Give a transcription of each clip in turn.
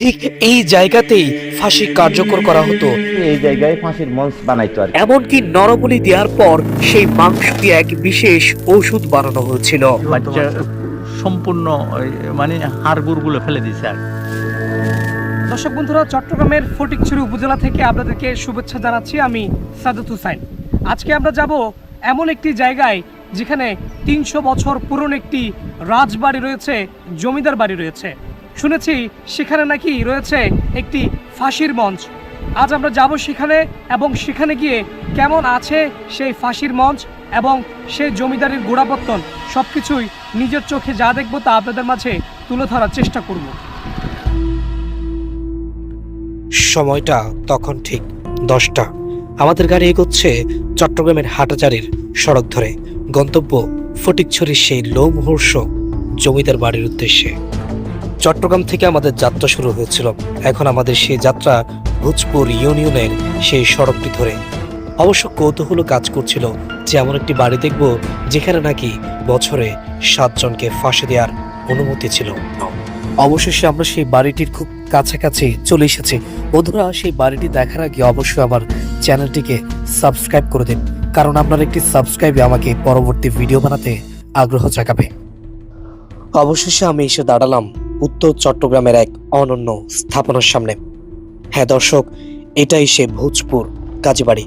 ঠিক এই জায়গাতেই ফাঁসি কার্যকর করা হতো। এই জায়গায় ফাঁসির মঞ্চ বানাইতো আর এমনকি নরবলি দেওয়ার পর সেই মাংস দিয়ে এক বিশেষ ওষুধ বানানো হয়েছিল। বাচ্চা সম্পূর্ণ মানে হাড়গুড়গুলো ফেলে দিছে আর দর্শক বন্ধুরা চট্টগ্রামের ফটিকছড়ি উপজেলা থেকে আপনাদেরকে শুভেচ্ছা জানাচ্ছি আমি সাদত হুসাইন। আজকে আমরা যাব এমন একটি জায়গায় যেখানে তিনশো বছর পুরনো একটি রাজবাড়ি রয়েছে জমিদার বাড়ি রয়েছে। শুনেছি সেখানে নাকি রয়েছে একটি ফাঁসির মঞ্চ। আজ আমরা যাব সেখানে এবং সেখানে গিয়ে কেমন আছে সেই ফাঁসির মঞ্চ এবং সেই জমিদারির গোড়াপত্তন সব কিছুই নিজের চোখে যা দেখব তা আপনাদের মাঝে তুলে ধরার চেষ্টা করব। সময়টা তখন ঠিক দশটা। আমাদের গাড়ি এগোচ্ছে চট্টগ্রামের হাটাচারির সড়ক ধরে। গন্তব্য ফটিকছড়ির সেই লোমহর্ষ জমিদার বাড়ির উদ্দেশ্যে। চট্টগ্রাম থেকে আমাদের যাত্রা শুরু হয়েছিল। এখন আমাদের সেই যাত্রা ভোজপুর ইউনিয়নের সেই সড়কটি ধরে। অবশ্য কৌতূহল কাজ করছিল যে এমন একটি বাড়ি দেখব যেখানে নাকি বছরে সাতজনকে ফাঁসি দেওয়ার অনুমতি ছিল। অবশেষে আমরা সেই বাড়িটির খুব কাছাকাছি চলে এসেছি। বন্ধুরা, সেই বাড়িটি দেখার আগে অবশ্যই আমার চ্যানেলটিকে সাবস্ক্রাইব করে দিন, কারণ আপনার একটি সাবস্ক্রাইবে আমাকে পরবর্তী ভিডিও বানাতে আগ্রহ জাগাবে। অবশেষে আমি এসে দাঁড়ালাম উত্তর চট্টগ্রামের এক অনন্য স্থাপনার সামনে। হ্যাঁ দর্শক, এটাই সে ভোজপুর, কাজীবাড়ি।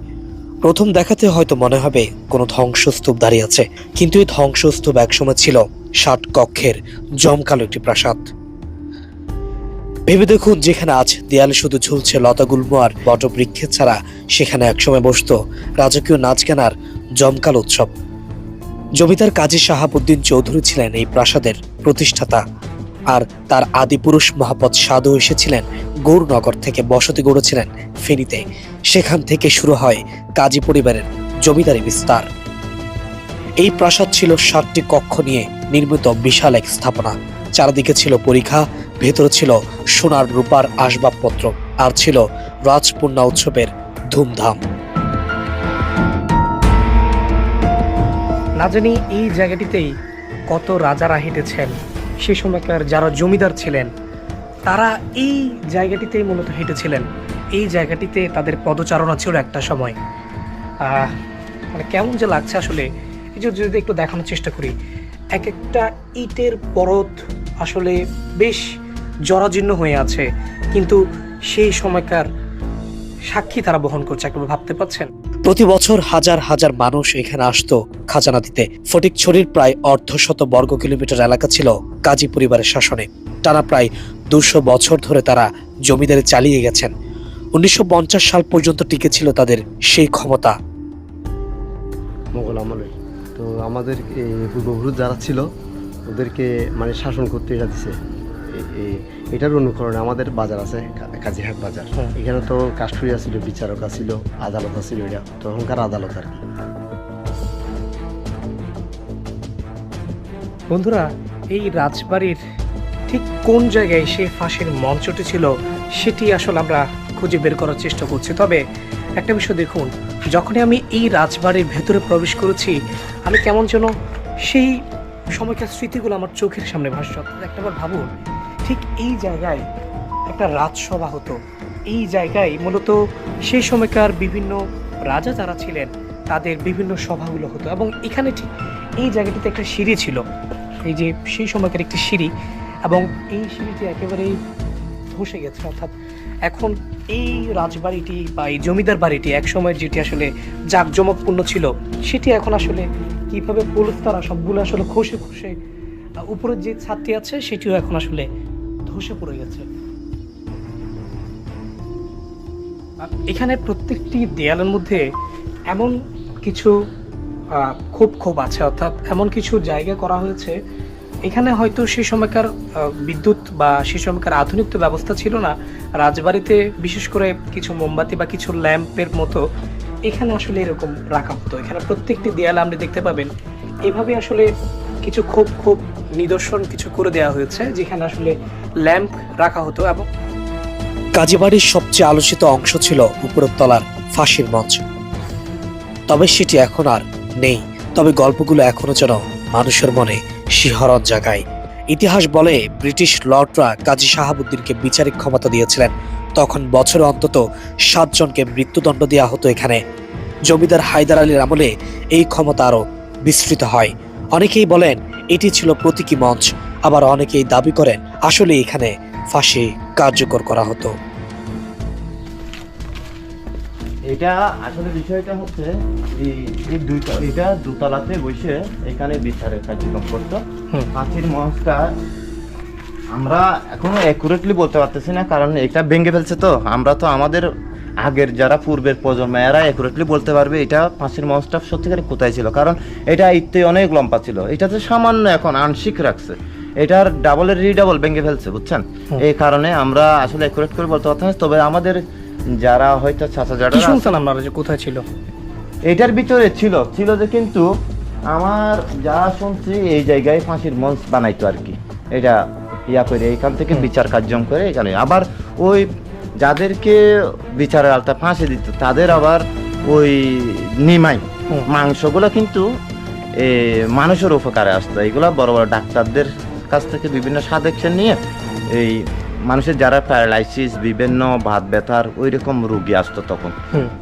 প্রথম দেখাতে হয়তো মনে হবে কোনো ধ্বংসস্তূপ দাঁড়িয়ে আছে, কিন্তু এই ধ্বংসস্তূপ একসময় ছিল ষাট কক্ষের জমকালো একটি প্রাসাদ। ভেবে দেখুন, যেখানে আজ দেয়ালে শুধু ঝুলছে লতা লতাগুল্ম আর বটবৃক্ষের ছাড়া সেখানে একসময় বসত রাজকীয় নাচ গানার জমকাল উৎসব। জমিদার কাজী শাহাবুদ্দিন চৌধুরী ছিলেন এই প্রাসাদের প্রতিষ্ঠাতা। আর তার আদিপুরুষ মোহাম্মদ সাধু এসেছিলেন গৌরনগর থেকে বসতি গড়েছিলেন ফেনীতে। সেখান থেকে শুরু হয় কাজী পরিবারের জমিদারি বিস্তার। এই প্রাসাদ ছিল সাতটি কক্ষ নিয়ে নির্মিত বিশাল এক স্থাপনা। চারদিকে ছিল পরীক্ষা, ভেতরে ছিল সোনার রূপার আসবাবপত্র, আর ছিল রাজপূর্ণা উৎসবের ধুমধাম। না জানি এই জায়গাটিতেই কত রাজারা হেঁটেছেন। সে সময়কার যারা জমিদার ছিলেন, তারা এই জায়গাটিতেই মূলত হেঁটেছিলেন। এই জায়গাটিতে তাদের পদচারণা ছিল একটা সময়। মানে কেমন যে লাগছে আসলে, এই যদি একটু দেখানোর চেষ্টা করি, এক একটা ইটের পরত আসলে বেশ জরাজীর্ণ হয়ে আছে। কিন্তু সেই সময়কার সাক্ষী তারা বহন করছে, একবার ভাবতে পারছেন? প্রতি বছর হাজার হাজার মানুষ এখানে আসতো খাজানা দিতে। ফটিকছড়ির প্রায় অর্ধশত বর্গ কিলোমিটার এলাকা ছিল কাজী পরিবারের শাসনে। টানা প্রায় দুশো বছর ধরে তারা জমিদারি চালিয়ে গেছেন। উনিশশো পঞ্চাশ সাল পর্যন্ত টিকে ছিল তাদের সেই ক্ষমতা। মোগল আমলে। তো আমাদের পূর্বপুরুষ যারা ছিল, ওদেরকে মানে শাসন করতে এ- এটার অনুকরণে আমাদের বাজার আছে কাজীহাট বাজার। হ্যাঁ। এখানে তো কাস্টরিয়া ছিল বিচারক ছিল আদালত ছিল এটা তখনকার আদালত আর কি। বন্ধুরা এই রাজবাড়ির ঠিক কোন জায়গায় সেই ফাঁসির মঞ্চটি ছিল সেটি আসলে আমরা খুঁজে বের করার চেষ্টা করছি। তবে একটা বিষয় দেখুন যখনই আমি এই রাজবাড়ির ভেতরে প্রবেশ করেছি আমি কেমন যেন সেই সময়কার স্মৃতিগুলো আমার চোখের সামনে ভাসছে। অর্থাৎ একটাবার ভাবুন ঠিক এই জায়গায় একটা রাজসভা হতো। এই জায়গায় মূলত সেই সময়কার বিভিন্ন রাজা যারা ছিলেন, তাদের বিভিন্ন সভাগুলো হতো এবং এখানে ঠিক এই জায়গাটিতে একটা সিঁড়ি ছিল। এই যে সেই সময়কার একটি সিঁড়ি এবং এই সিঁড়িটি একেবারেই ধসে গেছে। অর্থাৎ এখন এই রাজবাড়িটি বা এই জমিদার বাড়িটি একসময়ের যেটি আসলে জাঁকজমকপূর্ণ ছিল, সেটি এখন আসলে কীভাবে পলস্তারা সবগুলো আসলে খসে খসে উপরের যে ছাদটি আছে, সেটিও এখন আসলে ধসে পড়ে গেছে। এখানে প্রত্যেকটি দেয়ালের মধ্যে এমন কিছু ক্ষোভ ক্ষোভ আছে, অর্থাৎ এমন কিছু জায়গা করা হয়েছে। এখানে হয়তো সেই সময়কার বিদ্যুৎ বা সেই সময়কার আধুনিক তো ব্যবস্থা ছিল না। রাজবাড়িতে বিশেষ করে কিছু মোমবাতি বা কিছু ল্যাম্পের মতো এখানে আসলে এরকম রাখা হতো। এখানে প্রত্যেকটি দেয়ালে আপনি দেখতে পাবেন। এভাবে আসলে কিছু খুব খুব নিদর্শন কিছু করে দেওয়া হয়েছে, যেখানে আসলে ল্যাম্প রাখা হতো এবং কাজীবাড়ির সবচেয়ে আলোচিত অংশ ছিল উপরের তলার ফাঁসির মঞ্চ। তবে সেটি এখন আর নেই। তবে গল্পগুলো এখনও যেন মানুষের মনে শিহরণ জাগায়। ইতিহাস বলে ব্রিটিশ লর্ডরা কাজী শাহাবুদ্দিনকে বিচারিক ক্ষমতা দিয়েছিলেন। তখন বছরে অন্তত সাতজনকে মৃত্যুদণ্ড দেওয়া হতো এখানে। জমিদার হায়দার আলীর আমলে এই ক্ষমতা আরও বিস্তৃত হয়। অনেকেই বলেন এটি ছিল প্রতীকী মঞ্চ। আবার অনেকেই দাবি করেন আসলে এখানে ফাঁসি কার্যকর করা হতো। এটা আসলে বিষয়টা হচ্ছে এই এই দুইটা এটা দুতলাতে বসে এখানে বিচারের কার্যক্রম করতো। ফাঁসির মঞ্চটা আমরা এখনও অ্যাকুরেটলি বলতে পারতেছি না কারণ এটা ভেঙে ফেলছে তো। আমরা তো আমাদের আগের যারা পূর্বের প্রজন্ম এরা অ্যাকুরেটলি বলতে পারবে এটা ফাঁসির মঞ্চটা সত্যিকারে কোথায় ছিল। কারণ এটা ইত্যে অনেক লম্বা ছিল। এটা তো সামান্য এখন আংশিক রাখছে। এটার ডাবলের রিডাবল ভেঙে ফেলছে বুঝছেন? এই কারণে আমরা আসলে অ্যাকুরেট করে বলতে পারতাম তবে আমাদের যারা হয়তো চাচা যারা শুনছেন আপনারা যে কোথায় ছিল? এটার ভিতরে ছিল। ছিল যে কিন্তু আমার যা শুনছি এই জায়গায় ফাঁসির মঞ্চ বানাইতো আর কি। এটা ইয়া করে এখান থেকে বিচার কার্যক্রম করে এখানে। আবার ওই যাদেরকে বিচারের আলতা ফাঁসি দিত তাদের আবার ওই নিমাই। মাংসগুলো কিন্তু মানুষের উপকারে আসতো। এগুলো বড় বড় ডাক্তারদের কাছ থেকে বিভিন্ন সাজেকশন নিয়ে এই মানুষের যারা প্যারালাইসিস বিভিন্ন ভাত ব্যথার ওই রকম রুগী আসতো তখন।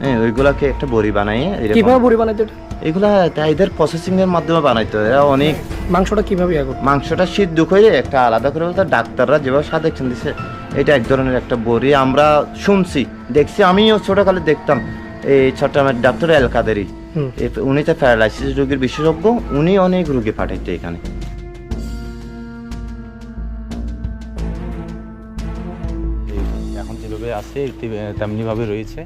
হ্যাঁ ওইগুলাকে একটা বড়ি বানাইয়ে এরকম- কীভাবে বড়ি বানাইতে এগুলা এদের প্রসেসিং এর মাধ্যমে বানাইতো। এরা অনেক মাংসটা কীভাবে? মাংসটা সিদ্ধ করে একটা আলাদা করে ডাক্তাররা যেভাবে সাজেকশন দিছে এটা এক ধরনের একটা বড়ি আমরা শুনছি দেখছি আমিও ছোটকালে দেখতাম এই চট্টগ্রামের ডাক্তার এলকাদেরই উনি তো প্যারালাইসিস রোগীর বিশেষজ্ঞ উনি অনেক রোগী পাঠাইতে এখানে। এখন যেভাবে আছে তেমনিভাবে রয়েছে।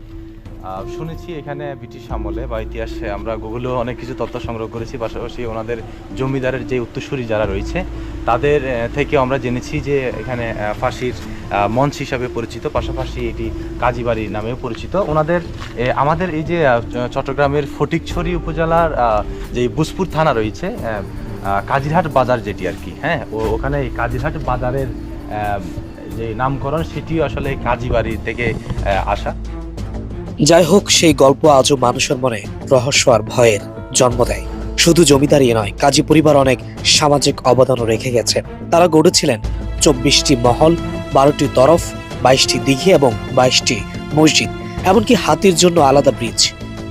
শুনেছি এখানে ব্রিটিশ আমলে বা ইতিহাসে আমরা গুগলেও অনেক কিছু তথ্য সংগ্রহ করেছি, পাশাপাশি ওনাদের জমিদারের যে উত্তরসূরি যারা রয়েছে, তাদের থেকে আমরা জেনেছি যে এখানে ফাঁসির মঞ্চ হিসাবে পরিচিত, পাশাপাশি এটি কাজীবাড়ি নামেও পরিচিত। ওনাদের আমাদের এই যে চট্টগ্রামের ফটিকছড়ি উপজেলার যে বুসপুর থানা রয়েছে কাজিরহাট বাজার যেটি আর কি হ্যাঁ ওখানে এই কাজিরহাট বাজারের যে নামকরণ, সেটিও আসলে কাজীবাড়ি থেকে আসা। যাই হোক, সেই গল্প আজও মানুষের মনে রহস্য আর ভয়ের জন্ম দেয়। শুধু জমিদারি নয়, কাজী পরিবার অনেক সামাজিক অবদানও রেখে গেছে তারা গড়েছিলেন চব্বিশটি মহল, বারোটি তরফ, বাইশটি দিঘি এবং বাইশটি মসজিদ। এমনকি হাতির জন্য আলাদা ব্রিজ,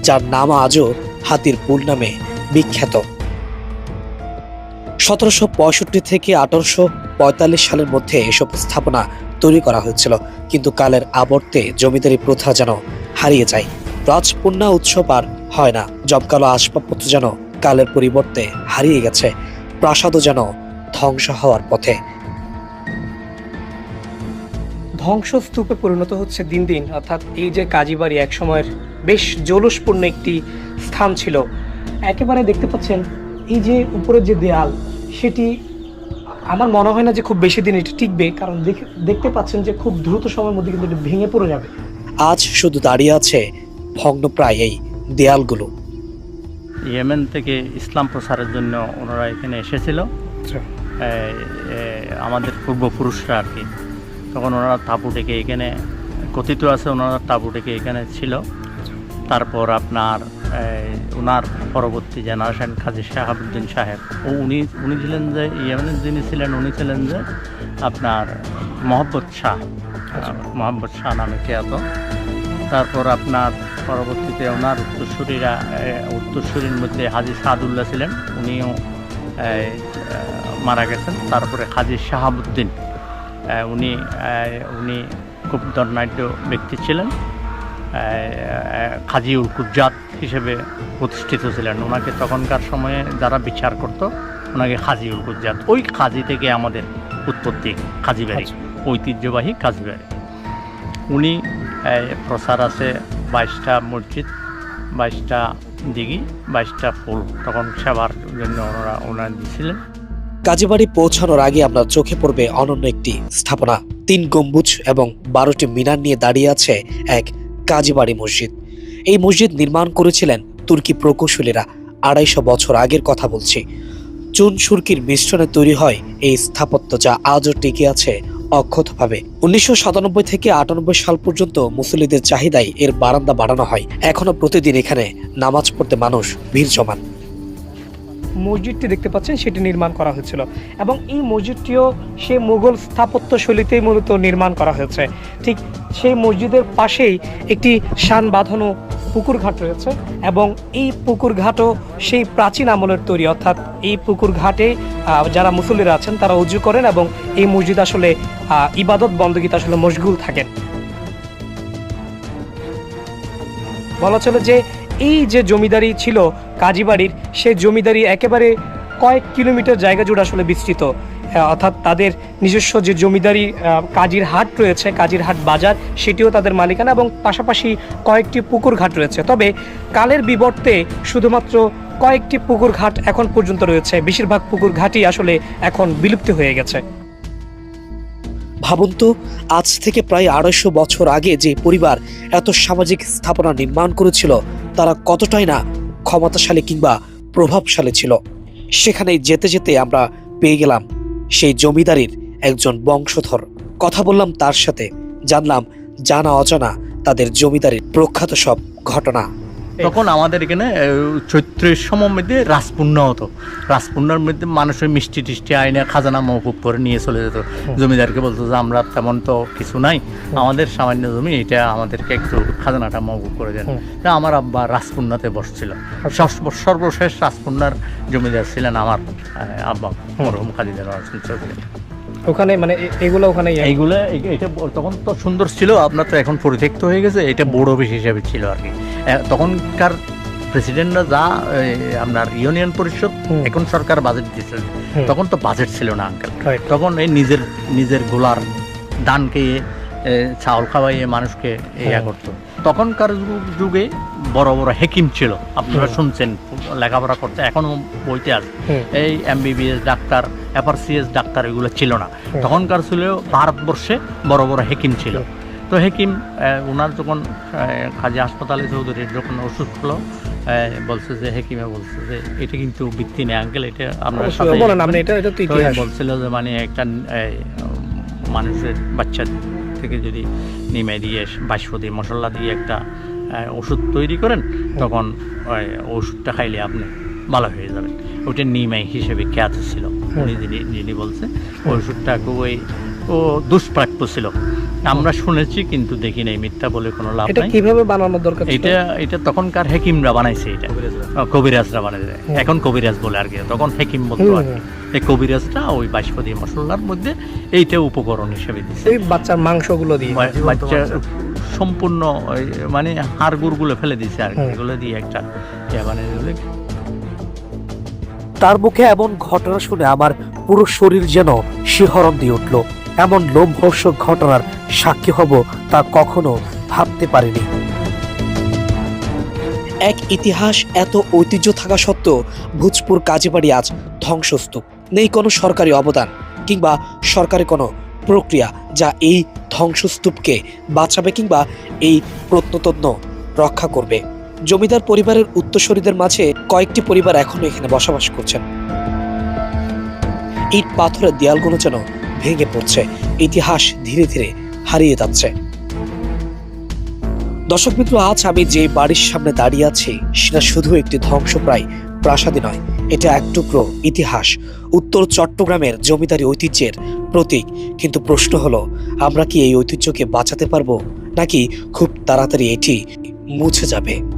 যার নাম আজও হাতির পুল নামে বিখ্যাত। সতেরোশো পঁয়ষট্টি থেকে আঠারোশো পঁয়তাল্লিশ সালের মধ্যে এসব স্থাপনা তৈরি করা হয়েছিল, কিন্তু কালের আবর্তে জমিদারি প্রথা যেন হারিয়ে যায়। রাজপুণ্যা উৎসব আর হয় না জমকালো আসবাবপত্র যেন কালের পরিবর্তে হারিয়ে গেছে, প্রাসাদও যেন ধ্বংস হওয়ার পথে। ধ্বংসস্তূপে পরিণত হচ্ছে দিন দিন, অর্থাৎ এই যে কাজীবাড়ি এক সময়ের বেশ জৌলসপূর্ণ একটি স্থান ছিল। একেবারে দেখতে পাচ্ছেন, এই যে উপরের যে দেয়াল, সেটি আমার মনে হয় না যে খুব বেশি দিন এটি টিকবে কারণ দেখে- দেখতে পাচ্ছেন যে খুব দ্রুত সময়ের মধ্যে কিন্তু এটি ভেঙে পড়ে যাবে। আজ শুধু দাঁড়িয়ে আছে ভগ্নপ্রায় এই দেয়ালগুলো। ইয়েমেন থেকে ইসলাম প্রসারের জন্য ওনারা এখানে এসেছিল। আচ্ছা। আমাদের পূর্বপুরুষরা আর কি। তখন ওনারা তাঁবু ডেকে এখানে কথিত আছে ওনারা তাঁবু ডেকে এখানে ছিল। তারপর আপনার ওনার পরবর্তী জেনারেশন কাজী শাহাবুদ্দিন সাহেব। ও উনি উনি ছিলেন যে ইয়েমেনের যিনি ছিলেন, উনি ছিলেন যে আপনার মোহাম্মদ শাহ মোহাম্মদ শাহ নামে খ্যাত। তারপর আপনার পরবর্তীতে ওনার উত্তরসূরিরা উত্তরসূরির মধ্যে হাজি সাদুল্লাহ ছিলেন, উনিও মারা গেছেন। তারপরে হাজি শাহাবুদ্দিন উনি উনি খুব দণ্ডাঢ্য ব্যক্তি ছিলেন। কাজী কুজ্জাত হিসেবে প্রতিষ্ঠিত ছিলেন। ওনাকে তখনকার সময়ে যারা বিচার করত ওনাকে কাজী উল কুজ্জাত। ওই কাজী থেকে আমাদের উৎপত্তি কাজীবাড়ি ঐতিহ্যবাহী কাজীবাড়ি উনি প্রসার আছে বাইশটা মসজিদ বাইশটা দিঘি বাইশটা ফুল। তখন সেবার জন্য ওনারা ওনারা দিয়েছিলেন কাজীবাড়ি পৌঁছানোর আগে আপনার চোখে পড়বে অনন্য একটি স্থাপনা। তিন গম্বুজ এবং বারোটি মিনার নিয়ে দাঁড়িয়ে আছে এক কাজীবাড়ি মসজিদ। এই মসজিদ নির্মাণ করেছিলেন তুর্কি প্রকৌশলীরা। আড়াইশো বছর আগের কথা বলছি। চুন সুরকির মিশ্রণে তৈরি হয় এই স্থাপত্য যা আজও টিকে আছে অক্ষতভাবে। উনিশশো সাতানব্বই থেকে আটানব্বই সাল পর্যন্ত মুসলিদের চাহিদায় এর বারান্দা বাড়ানো হয়। এখনও প্রতিদিন এখানে নামাজ পড়তে মানুষ ভিড় জমান। মসজিদটি দেখতে পাচ্ছেন, সেটি নির্মাণ করা হয়েছিল। এবং এই মসজিদটিও সেই মুঘল স্থাপত্য শৈলীতেই মূলত নির্মাণ করা হয়েছে। ঠিক সেই মসজিদের পাশেই একটি শান বাঁধানো পুকুর ঘাট রয়েছে এবং এই পুকুর ঘাটও সেই প্রাচীন আমলের তৈরি। অর্থাৎ এই পুকুর ঘাটে যারা মুসল্লিরা আছেন, তারা উজু করেন এবং এই মসজিদ আসলে ইবাদত বন্দগীতে আসলে মশগুল থাকেন। বলা চলে যে এই যে জমিদারি ছিল কাজীবাড়ির সেই জমিদারি একেবারে কয়েক কিলোমিটার জায়গা জুড়ে আসলে বিস্তৃত। অর্থাৎ তাদের নিজস্ব যে জমিদারি কাজীর হাট রয়েছে, কাজীর হাট বাজার, সেটিও তাদের মালিকানা এবং পাশাপাশি কয়েকটি পুকুর ঘাট রয়েছে। তবে কালের বিবর্তে শুধুমাত্র কয়েকটি পুকুর ঘাট এখন পর্যন্ত রয়েছে। বেশিরভাগ পুকুর ঘাটই আসলে এখন বিলুপ্ত হয়ে গেছে। ভাবুন তো, আজ থেকে প্রায় আড়াইশো বছর আগে যে পরিবার এত সামাজিক স্থাপনা নির্মাণ করেছিল, তারা কতটাই না ক্ষমতাশালী কিংবা প্রভাবশালী ছিল। সেখানে যেতে যেতে আমরা পেয়ে গেলাম সেই জমিদারির একজন বংশধর। কথা বললাম তার সাথে, জানলাম জানা অজানা তাদের জমিদারির প্রখ্যাত সব ঘটনা। তখন আমাদের এখানে চৈত্রের সময় মধ্যে রাজপুণ্য হতো। রাজপুণ্যের মধ্যে মানুষের মিষ্টি টিষ্টি আইনে খাজানা মৌকুব করে নিয়ে চলে যেত। জমিদারকে বলতো যে আমরা তেমন তো কিছু নাই। আমাদের সামান্য জমি এটা আমাদেরকে একটু খাজানাটা মৌকুব করে দেন। তা আমার আব্বা রাজপুণ্যতে বসছিল। সর্বশেষ রাজপুণ্যার জমিদার ছিলেন আমার আব্বা মরহুম খালিদার চৌধুরী ওখানে মানে এগুলো ওখানে ইয়ে- এইগুলো এটা তখন তো সুন্দর ছিল আপনার তো এখন পরিত্যক্ত হয়ে গেছে এটা বড় অফিস হিসেবে ছিল আর কি। তখনকার প্রেসিডেন্টরা যা আপনার ইউনিয়ন পরিষদ এখন সরকার বাজেট দিয়েছিল তখন তো বাজেট ছিল না আঙ্কেল তখন এই নিজের নিজের গোলার দান খেয়ে চাউল খাওয়াইয়ে মানুষকে ইয়া করতো। তখনকার যুগে বড় বড় হেকিম ছিল। আপনারা শুনছেন লেখাপড়া করতে এখনও বইতে আছে। এই এমবিবিএস ডাক্তার এফআরসিএস ডাক্তার এগুলো ছিল না। তখনকার ছিল ভারতবর্ষে বড় বড় হেকিম ছিল। তো হেকিম ওনার যখন কাজী হাসপাতালে চৌধুরীর যখন অসুখ হলো বলছে যে হেকিমে বলছে যে এটা কিন্তু ভিত্তি নেই আঙ্কেল এটা আপনার সাথে বলছিল যে মানে একটা মানুষের বাচ্চা থেকে যদি নিমে দিয়ে বাঁশপতি মশলা দিয়ে একটা ওষুধ তৈরি করেন, তখন ওষুধটা খাইলে আপনি ভালো হয়ে যাবেন। ওটা নিমাই হিসেবে খ্যাত ছিল। উনি যিনি যিনি বলছে ওষুধটা খুবই, ও দুষ্প্রাপ্য ছিল। আমরা শুনেছি কিন্তু দেখি নাই মিথ্যা বলে কোনো লাভ এটা নাই। কীভাবে বানানো দরকার ছিল? এটা এটা তখনকার হেকিমরা বানাইছে এটা। আহ, কবিরাজরা বানাইছে। এখন কবিরাজ বলে আর কি তখন হেকিম বলতো আর কি। এই কবিরাজটা ওই বাঁশপতি মশলার মধ্যে এইটা উপকরণ হিসেবে দিচ্ছে এই বাচ্চার মাংসগুলো দিয়ে। বা- বাচ্চা সম্পূর্ণ ওই মানে হাড়গুড়গুলো ফেলে দিছে আর কি। হুম। এগুলো দিয়ে একটা ইয়া বানিয়ে দিলে। তার মুখে এমন ঘটনা শুনে আমার পুরো শরীর যেন শিহরণ দিয়ে উঠল। এমন লোমহর্ষক ঘটনার সাক্ষী হব তা কখনো ভাবতে পারিনি। এক ইতিহাস এত ঐতিহ্য থাকা সত্ত্বেও ভোজপুর কাজীবাড়ি আজ ধ্বংসস্তূপ। নেই কোনো সরকারি অবদান কিংবা সরকারি কোনো প্রক্রিয়া যা এই ধ্বংসস্তূপকে বাঁচাবে কিংবা এই প্রত্নতত্ন রক্ষা করবে। জমিদার পরিবারের উত্তরসূরিদের মাঝে কয়েকটি পরিবার এখনও এখানে বসবাস করছেন। ইট পাথরের দেয়ালগুলো যেন ভেঙে পড়ছে। ইতিহাস ধীরে ধীরে হারিয়ে যাচ্ছে। দর্শক মিত্র, আজ আমি যে বাড়ির সামনে দাঁড়িয়ে আছি, সেটা শুধু একটি ধ্বংসপ্রায় প্রাসাদী নয়, এটা এক টুকরো ইতিহাস। উত্তর চট্টগ্রামের জমিদারি ঐতিহ্যের প্রতীক। কিন্তু প্রশ্ন হলো, আমরা কি এই ঐতিহ্যকে বাঁচাতে পারব, নাকি খুব তাড়াতাড়ি এটি মুছে যাবে?